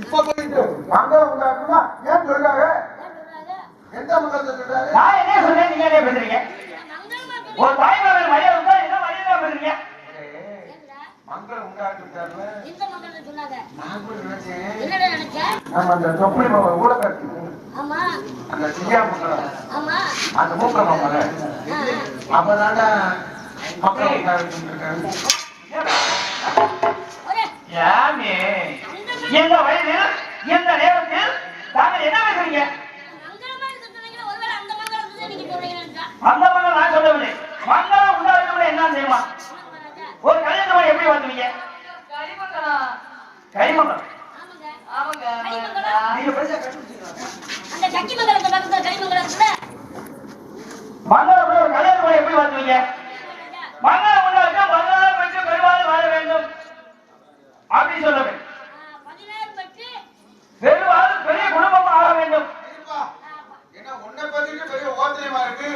இப்ப போயிட்டு மங்களம் உண்டாக்குனா ஏன் சொல்றாங்க? எந்த மங்களத்தை சொல்றாரு? நான் என்ன சொன்னேன் நீங்க என்ன பேசுறீங்க? ஒரு தாய்மார்கள் மரியாதை இருந்தா என்ன மரியாதை பேசுறீங்க? மங்களம் உண்டாக்குறாருல எந்த மங்களத்தை சொன்னாங்க? நான் கூட நினைச்சேன். என்னடா நினைச்ச? நம்ம அந்த தொப்பி மாமா கூட கட்டி ஆமா. அந்த சியா மங்களம் ஆமா. அந்த மூக்க மாமால ஆ, அப்பதாண்டா மக்கள் உண்டாக்கிட்டு இருக்காங்க. யாமே எந்த வயதில் எந்த நேரத்தில் தாங்கள் என்ன ஒருவேளை அந்த மங்களம் நான் சொல்லவில்லை மங்களம் உண்டாக்கணும் என்ன தெரியுமா. ஒரு கல்யாணம் எப்படி வாழ்த்துவீங்க கரிமங்கலம். கைமங்கலம் ஆமாங்க. ஆமாங்க. கரிமங்கலம். நீங்க பெருசா கண்டுபிடிச்சிருக்காங்க. அந்த சக்கிமங்கலத்தை பக்கத்துல கரிமங்கலத்துல மங்களம் ஒரு கல்யாணம் எப்படி வாழ்த்துவீங்க மங்களம் உண்டாக்க மங்களம் பெற்று பெருவாள் வாழ வேண்டும் அப்படி சொல்லுவேன் பதினாறு பட்டு பெருவாள் பெரிய குடும்பம் ஆக வேண்டும் என்ன உன்னை பத்திட்டு பெரிய ஓத்திரியமா இருக்கு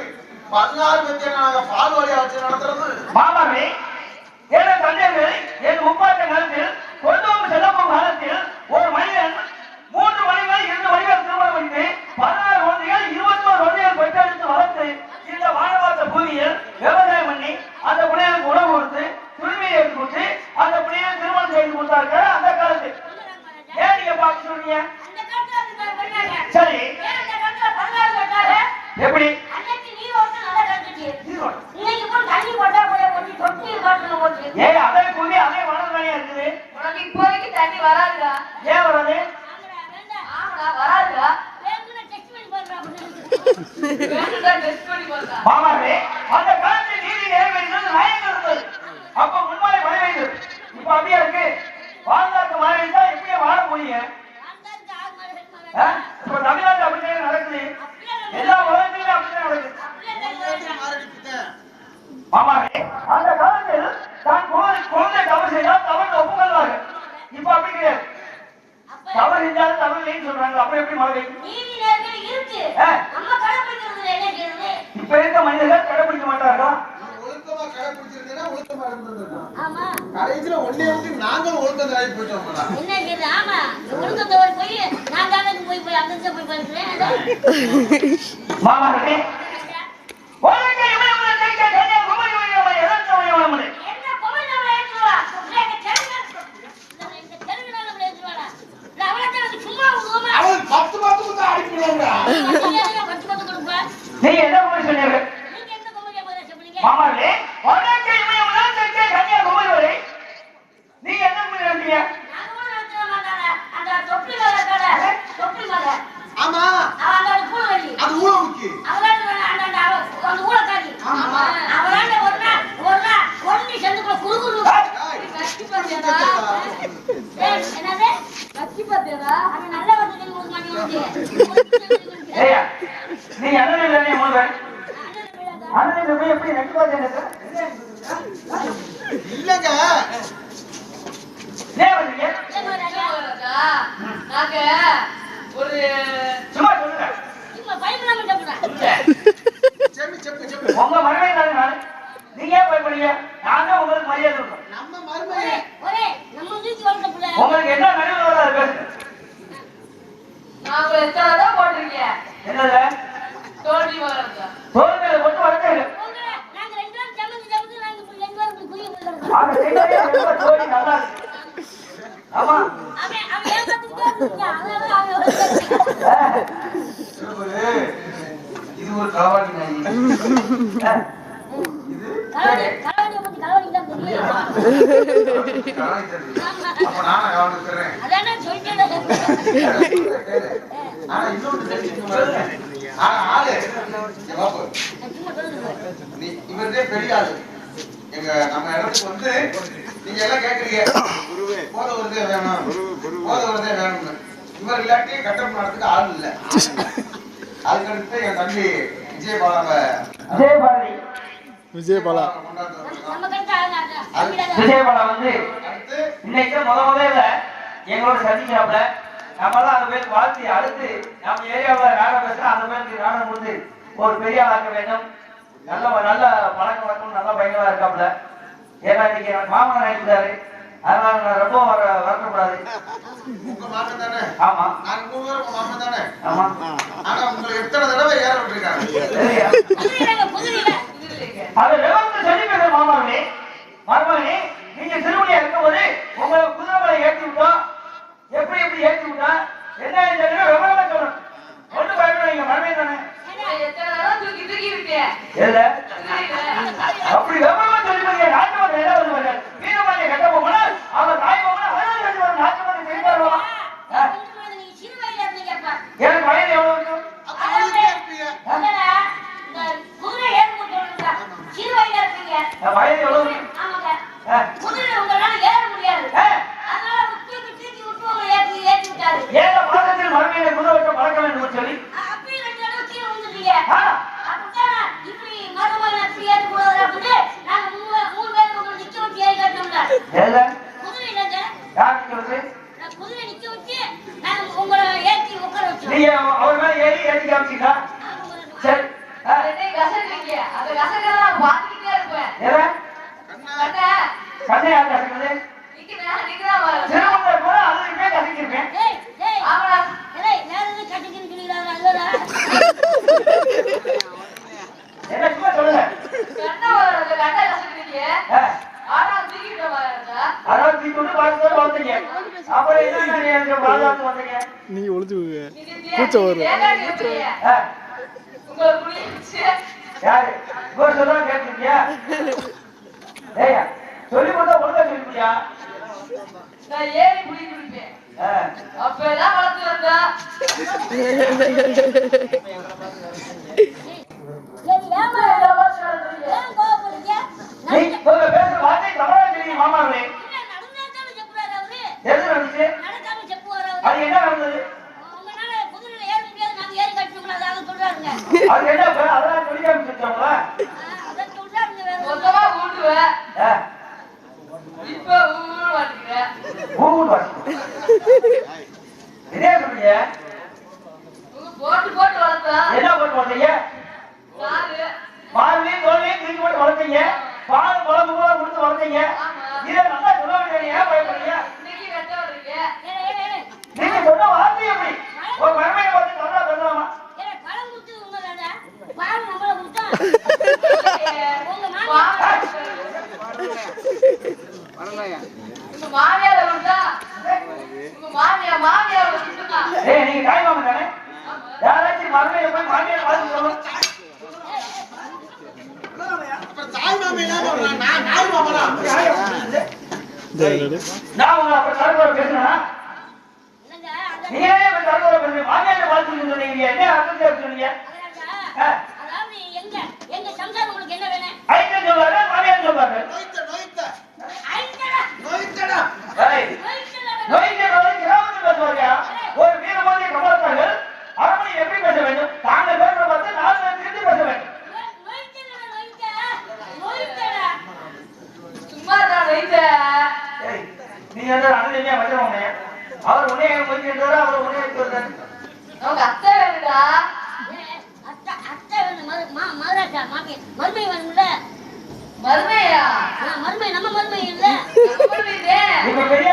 பதினாறு பத்தி நாங்க வச்சு நடத்துறது. தந்தையர்கள் என் முப்பாட்ட காலத்தில் கொண்டோம் செல்லப்போம் காலத்தில் ஒரு மனிதன் மூன்று மணிகள் இரண்டு மணிகள் திருமணம் முடித்து பதினாறு குழந்தைகள் இருபத்தோரு குழந்தைகள் பெற்றெடுத்து வளர்த்து இந்த வானவாத்த பூமியில் விவசாயம் பண்ணி அந்த பிள்ளைகளுக்கு உணவு கொடுத்து துணிமையை எடுத்து கொடுத்து அந்த பிள்ளைகளை திருமணம் செய்து கொடுத்தார்கள் அந்த காலத்தில் ஏன் நீங்க பார்த்து சொல்றீங்க அந்த காலத்துல அப்படி ப- பண்ணாங்க. சரி ஏன் அந்த காலத்துல பதினாறு பட்டாங்க? எப்படி அன்னைக்கு நீர் ஓட்டம் நல்லா கிடந்துச்சு. இன்னைக்கு போய் தண்ணி போட்டா போய் ஒட்டி தொட்டி பாட்டில் போட்டு. ஏன் அதே பூமி அதே மணல் தானே இருக்குது உனக்கு இப்போதைக்கு தண்ணி வராதுடா. ஏன் வராது ஆமாடா, வேண்டாம். ஆமாடா, வராதுடா. வேணும்னா test பண்ணி பாருடா அப்படின்னு. வேணும்டா, test பண்ணி பார்த்தா. மாமாவே அந்த காலத்தில் நீதி நிறைவேறினது நயங்கள் இருந்தது. அப்ப முன்மாலை மழை பெய்யுது இப்ப அப்படியே இருக்கு? வாழ்ந்தாக்கு மழை பெய்தா எப்படியே வாழ முடியும் ஆண்டாளுக்கு ஆறு மாடு, ரெண்டு மாடு. ஆ? இப்ப தமிழ்நாட்டுல அப்படியே நடக்குது எல்லா உலகத்திலும் அப்படியே நடக்குது அப்படியே தண்ணி வருதா? மாமாவே அந்த காலத்தில் தான் குழந்தை குழந்தை தவறு செய்தால் தவறு ஒப்புக்கொள்வார்கள் இப்ப அப்படி கிடையாது அப்ப தவறு செஞ்சாலும் தவறு இல்லைன்னு சொல்றாங்க அப்புறம் எப்படி மழை? இப்ப இருக்க மனிதர்கள் கடைபிடிக்க மாட்டார்களா ஒழுக்கமா கடைபிடிச்சிருந்தீங்கன்னா ஒழுக்கமா இருந்திருக்கும் ஆமா. கடைசியில ஒன்னே விட்டு நாங்களும் ஒழுக்கம் தராகி போயிட்டோம். என்ன? ஆமா. ஒழுக்கத்தை ஒரு போய் நான் தானே போய் போய் அந்த போய். மாமாவே உலக இமயமலை தெற்க கன்னியாகுமரி வழியாக இளந்தவழி வளமுறை என்ன கோவில் நம்மளை ஏற்றுவா? இல்ல, எங்க தெருவுல- இல்ல, எங்க தெருவுல நம்மளை ஏற்றுவாடா? இல்ல, அவளைத்தான் எனக்கு சும்மா விடுவோமா? அவன் பத்து பத்து தான் நீங்க என்ன சொல்றீங்க? மாமாவே உலக இமயமலை தெற்க கன்னியாகுமரி வரை நீங்க என்ன போய் நினைச்சீங்க நாங்க கூட நடத்த மாட்டாங்க. அந்த தொப்பி மலை கடை, தொப்பி மலை. ஆமா அவன் அங்க ஒரு பூனை வண்டி. அது ஊழலுக்கு அவளாண்ட வேணா, அந்த அந்த அவ- அந்த ஊழக்காரி. ஆமா. அவளாண்ட ஒரு நாள், ஒரு நாள் ஒண்டி செந்துக்குள்ள குறு குறு. கட்டி பார்த்தியாடா? ஏய், என்னது? கத்தி பார்த்தியாடா? அவன் நல்ல வார்த்தை சொல்லி கொடுக்க மாட்டேங்குது. ஏய்யா நீங்க அண்ணன் தானே முதல்ல அண்ணன் போய் எப்படி நெட்டு பார்த்தேன் இல்லங்க. நாங்க ஒரு சும்மா சொல்லுங்க. சும்மா பயப்படாம செப்பு உங்க தானே நான் நீங்க ஏன் பயப்படுறீங்க? நான் தான் உங்களுக்கு மரியாதை நம்ம மருமையே ஒரே, நம்ம வீட்டு வளர்த்த பிள்ளை. உங்களுக்கு என்ன நடுவில் எத்தனை. என்னது? தோல்வி வராதா? தோல்வியில கொண்டு வரதே ஆமா. இது ஒரு காவாடி நாய். கலவடி கலவடியை பத்தி கலவடிக்கு தான் தெரியும். அப்ப நானும் கவனிக்கிறேன் அதானே சொல்லிட்டேன். ஆனா இன்னொன்று தெரிஞ்சுக்கணும்? பாருங்க. ஆளு. இவர்தே பெரிய ஆளு. எங்க நம்ம இடத்துக்கு வந்து நீங்க எல்லாம் கேக்குறீங்க. போத வருதே வேணும். போத வருதே வேணும்னு. இவர் இல்லாட்டி கட்டம் நடத்துக்கு ஆள் இல்ல. அதுக்கடுத்து என் தம்பி விஜயபாலாவை விஜயபாலா. அதான் விஜயபாலா வந்து அடுத்து இன்னைக்கு முத முதல்ல எங்களோட சந்திக்கிறாப்புல நம்ம தான் அந்த பேருக்கு வாழ்த்தி அடுத்து நம்ம ஏரியாவில் நாடகம் பேசுறோம் அந்த பேருக்கு நாடகம் வந்து ஒரு பெரிய ஆளாக்க வேண்டும். நல்ல நல்ல பழக்க வழக்கம் நல்ல பையங்களா இருக்காப்புல. ஏன்னா இன்னைக்கு மாமன் ஆயிட்டாரு அதனால நான் ரொம்ப வர வரக்கூடாது உங்க மாமன் தானே? ஆமா. ஆமா. அப்படி விவரமா சொல்லி பாருங்க நாட்டு மக்கள் என்ன வருவாங்க வீரமானிய கட்ட போனால் அவர் தாய் போனால் அதான் சொல்லி வரும் எனக்கு வயது எவ்வளவு இருக்கும் கசக்கிறத ஏல கண்ணா. கண்ணை யார் கசக்குது? நிக்கிறேன் நிக்கிறேன் பாரு. சிறுவங்க கூட அது இப்பே கசக்கிருப்பேன் ஏய், ஏய், ஆமாடா. ஏய், வேற எதுவும் கட்டிக்கின்னு சொல்லிக்கிறாங்க, இல்லடா. என்ன சும்மா சொல்லுங்க. நீ கொண்டு பார்த்து வந்தீங்க அப்புறம் என்ன எனக்கு பாதுகாத்து வந்தீங்க. நீங்க ஒளிச்சுக்கோங்க நீங்க கூச்சம் வரும். யாரு? இவர் சொல்றா கேட்டுருக்கியா? ஏய்யா சொல்லி கொடுத்தா ஒழுங்கா சொல்லிவிட்டியா நான் ஏறி புளி குடிப்பேன் அப்பெல்லாம் வளர்த்து வந்தா சரி, ஏம்மா ஏன் கோவப்படுறீங்க? நீ இவங்க பேசுற வார்த்தை தவறா தெரியும் மாமாவே இல்ல, நடந்தாத்தானே செப்புறாரு அவரு. எது நடந்துச்சு நடக்காம செப்புவாரு அவரு. அது என்ன நடந்தது உங்களால குதிரையில ஏற முடியாது, நாங்க ஏறி காட்டுவோம்ல, அதை அவர் சொல்றாருங்க. அது என்ன? அதெல்லாம் வேற ஒண்ணும் மொத்தமா ஊட்டுவேன் இப்ப இதே சொல்றீங்க. போட்டு போட்டு வளர்த்தா என்ன போட்டு வந்தீங்க நாலு பாலையும் தோலையும் தூக்கி போட்டு வளர்த்தீங்க. பால் குழம்பு கூட கொடுத்து வளர்த்தீங்க. இதை நல்லா சொல்ல வேண்டிய ஏன் பயப்படுறீங்க. நீங்க சொன்ன வார்த்தை எப்படி? ஒரு மருமையை பார்த்து தவறா பேசலாமா ஏலே, பழம் கொடுத்தது உங்கதானே? பால் நம்மள கொடுத்தா? உங்க மாமி- உங்க மாமியார விட்டா உங்க மாமியார் மாமியார் விட்டுனா ஏய் நீங்க தாய் மாமன் தானே? யாராச்சும் மருமையை போய் மாமியார் பார்த்து சொல்லணும் அப்புறம் தாய் மாமன் என்ன நான் பேசுனா பேசுறீங்க. மாமியார் பார்த்து சொன்னீங்க என்ன அர்த்தத்தை சொன்னீங்க அதனால, அதாவது எங்க எங்க சம்சாரம் உங்களுக்கு என்ன வேணும் ஐட்டம் சொல்றாரு மாமியார் சொல்றாரு நோய்த்த நோய்த்த ஐந்தடா, நோய்த்தடா ஏய் நோய்ச்சலா வேணும். நோய்க்கிறவரை கிராமத்தில் பேசுவாங்க ஒரு வீரமாதிய கமலத்தார்கள் அரமணி எப்படி பேச வேண்டும் தாங்கள் பேசுற பார்த்து நாலு பேர் திரும்பி பேச வேண்டும் நோய்- நோய்ச்சலா, நோய்ச்ச. நோய்ச்சலா. சும்மா நான் வைத்த ஏய், நீ என்ன வச்சிருக்க உன்னைய அவர் முடிக்கின்றாரு நமக்கு அத்தை வேணுடா அத்தை வேணும் மரு- மா- மதுராட்டா, மாமி- மருமை வேணும்ல. மருமையா? மருமை நம்ம மருமை இல்ல. இப்ப பெரிய